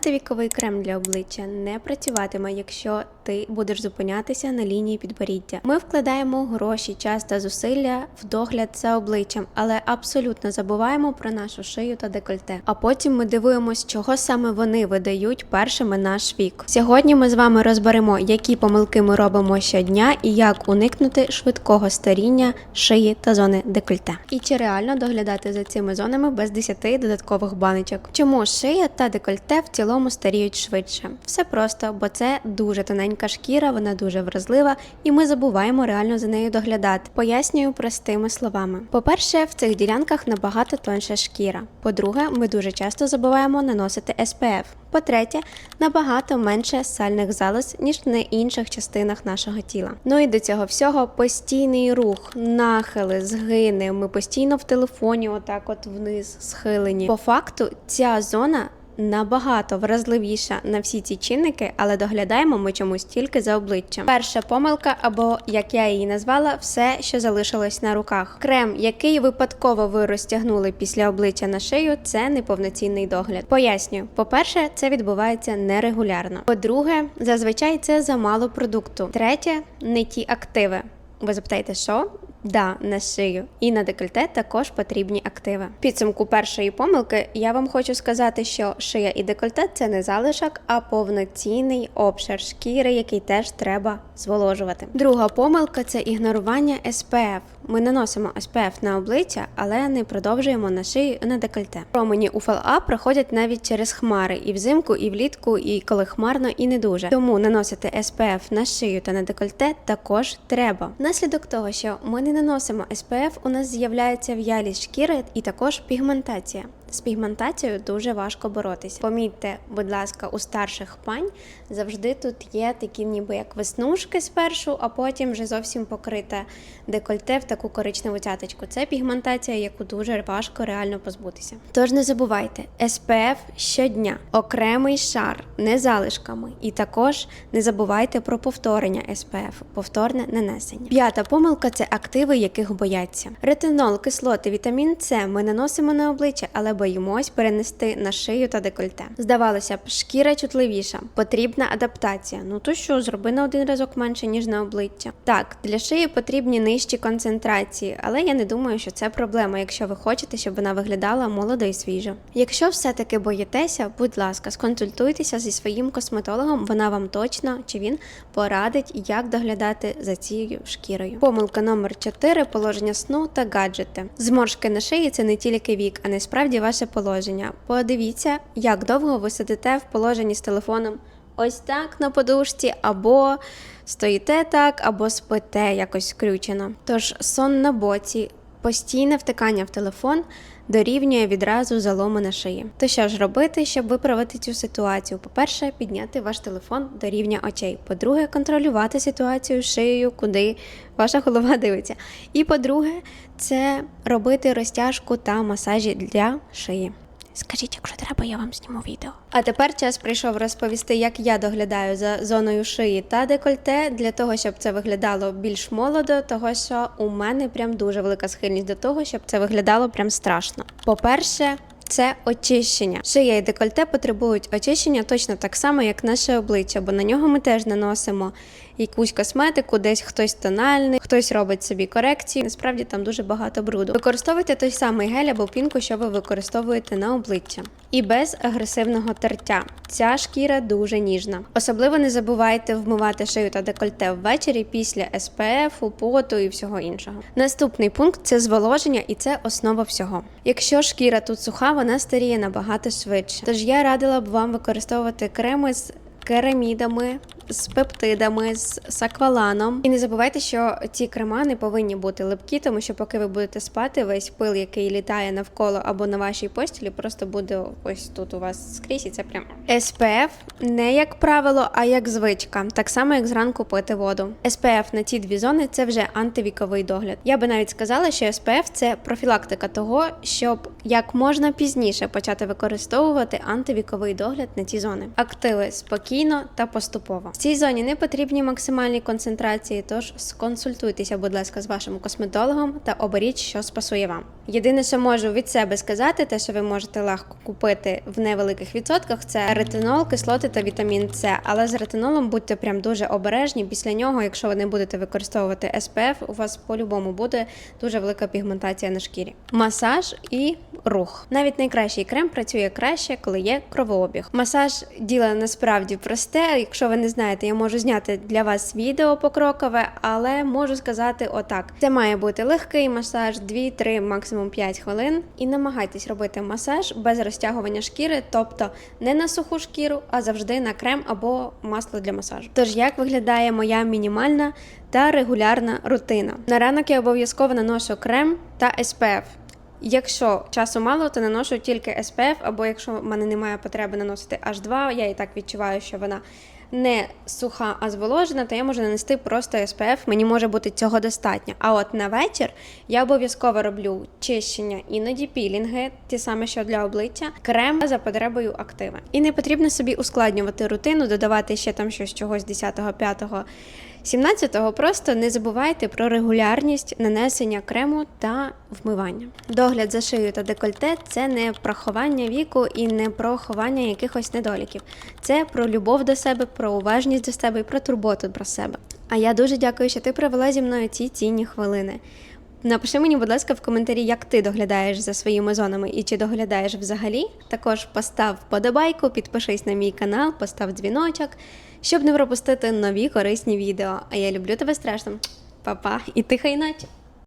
Антивіковий крем для обличчя не працюватиме, якщо ти будеш зупинятися на лінії підборіддя. Ми вкладаємо гроші, час та зусилля в догляд за обличчям, але абсолютно забуваємо про нашу шию та декольте. А потім ми дивуємось, чого саме вони видають першими наш вік. Сьогодні ми з вами розберемо, які помилки ми робимо щодня і як уникнути швидкого старіння шиї та зони декольте. І чи реально доглядати за цими зонами без 10 додаткових баночок? Чому шия та декольте в цілому старіють швидше? Все просто, бо це дуже тоненька шкіра, вона дуже вразлива, і ми забуваємо реально за нею доглядати. Пояснюю простими словами. По-перше, в цих ділянках набагато тонша шкіра. По-друге, ми дуже часто забуваємо наносити SPF. По-третє, набагато менше сальних залоз, ніж на інших частинах нашого тіла. Ну і до цього всього постійний рух, нахили, згини. Ми постійно в телефоні, отак, от вниз схилені. По факту, ця зона. Набагато вразливіша на всі ці чинники, але доглядаємо ми чомусь тільки за обличчям. Перша помилка, або як я її назвала, все, що залишилось на руках. Крем, який випадково ви розтягнули після обличчя на шию, це неповноцінний догляд. Пояснюю, по-перше, це відбувається нерегулярно. По-друге, зазвичай це замало продукту. Третє не ті активи. Ви запитаєте, що? Да, на шию і на декольте також потрібні активи. Підсумку першої помилки я вам хочу сказати, що шия і декольте це не залишок, а повноцінний обшир шкіри, який теж треба зволожувати. Друга помилка це ігнорування SPF. Ми наносимо SPF на обличчя, але не продовжуємо на шию і на декольте. Промені УФЛА проходять навіть через хмари і взимку, і влітку, і коли хмарно, і не дуже. Тому наносити SPF на шию та на декольте також треба. Наслідок того, що ми не наносимо SPF, у нас з'являється в'ялість шкіри і також пігментація. З пігментацією дуже важко боротися. Помітьте, будь ласка, у старших пань завжди тут є такі, ніби як веснушки спершу, а потім вже зовсім покрите декольте в таку коричневу цяточку. Це пігментація, яку дуже важко реально позбутися. Тож не забувайте, SPF щодня, окремий шар, не залишками. І також не забувайте про повторення SPF, повторне нанесення. П'ята помилка це активи, яких бояться. Ретинол, кислоти, вітамін С ми наносимо на обличчя, але боїмось перенести на шию та декольте. Здавалося б, шкіра чутливіша, потрібна адаптація. Ну то що, зроби на один разок менше, ніж на обличчя. Так, для шиї потрібні нижчі концентрації, але я не думаю, що це проблема, якщо ви хочете, щоб вона виглядала молодо і свіжо. Якщо все-таки боїтеся, будь ласка, сконсультуйтеся зі своїм косметологом, вона вам точно чи він порадить, як доглядати за цією шкірою. Помилка номер 4 положення сну та гаджети. Зморшки на шиї це не тільки вік, а не справді ваше положення. Подивіться, як довго ви сидите в положенні з телефоном. Ось так на подушці, або стоїте так, або спите якось скрючено. Тож сон на боці, постійне втикання в телефон дорівнює відразу залому на шиї. То що ж робити, щоб виправити цю ситуацію? По-перше, підняти ваш телефон до рівня очей. По-друге, контролювати ситуацію шиєю, куди ваша голова дивиться. І по-друге, це робити розтяжку та масажі для шиї. Скажіть, якщо треба, я вам зніму відео. А тепер час прийшов розповісти, як я доглядаю за зоною шиї та декольте для того, щоб це виглядало більш молодо, того що у мене прям дуже велика схильність до того, щоб це виглядало прям страшно. По-перше, це очищення. Шия і декольте потребують очищення точно так само, як наше обличчя, бо на нього ми теж наносимо якусь косметику, десь хтось тональний, хтось робить собі корекції. Насправді там дуже багато бруду. Використовуйте той самий гель або пінку, що ви використовуєте на обличчя. І без агресивного тертя. Ця шкіра дуже ніжна. Особливо не забувайте вмивати шию та декольте ввечері після СПФ, поту і всього іншого. Наступний пункт це зволоження, і це основа всього. Якщо шкіра тут суха, вона старіє набагато швидше. Тож я радила б вам використовувати креми з керамідами, з пептидами, з сакваланом. І не забувайте, що ці крема не повинні бути липкі, тому що поки ви будете спати, весь пил, який літає навколо або на вашій постілі, просто буде ось тут у вас скрізь, і це прям SPF не як правило, а як звичка, так само як зранку пити воду. SPF на ці дві зони це вже антивіковий догляд. Я би навіть сказала, що SPF – це профілактика того, щоб як можна пізніше почати використовувати антивіковий догляд на ці зони. Активи спокійно та поступово. В цій зоні не потрібні максимальні концентрації, тож сконсультуйтеся, будь ласка, з вашим косметологом та оберіть, що спасує вам. Єдине, що можу від себе сказати, те, що ви можете легко купити в невеликих відсотках, це ретинол, кислоти та вітамін С. Але з ретинолом будьте прям дуже обережні. Після нього, якщо ви не будете використовувати SPF, у вас по-любому буде дуже велика пігментація на шкірі. Масаж і рух. Навіть найкращий крем працює краще, коли є кровообіг. Масаж діло насправді просте. Якщо ви не знаєте, я можу зняти для вас відео покрокове, але можу сказати отак: це має бути легкий масаж, 2-3, максимум 5 хвилин. І намагайтесь робити масаж без розтягування шкіри, тобто не на суху шкіру, а завжди на крем або масло для масажу. Тож як виглядає моя мінімальна та регулярна рутина? На ранок я обов'язково наношу крем та SPF. Якщо часу мало, то наношу тільки SPF, або якщо в мене немає потреби наносити H2, я і так відчуваю, що вона не суха, а зволожена, то я можу нанести просто SPF, мені може бути цього достатньо. А от на вечір я обов'язково роблю чищення, іноді пілінги, ті саме, що для обличчя, крем за потребою активи. І не потрібно собі ускладнювати рутину, додавати ще там щось чогось 10-го, 5-го. 17-го просто не забувайте про регулярність нанесення крему та вмивання. Догляд за шиєю та декольте це не про ховання віку і не про ховання якихось недоліків. Це про любов до себе, про уважність до себе і про турботу про себе. А я дуже дякую, що ти провела зі мною ці цінні хвилини. Напиши мені, будь ласка, в коментарі, як ти доглядаєш за своїми зонами і чи доглядаєш взагалі. Також постав вподобайку, підпишись на мій канал, постав дзвіночок, щоб не пропустити нові корисні відео. А я люблю тебе страшно. Па-па і тихай ночі!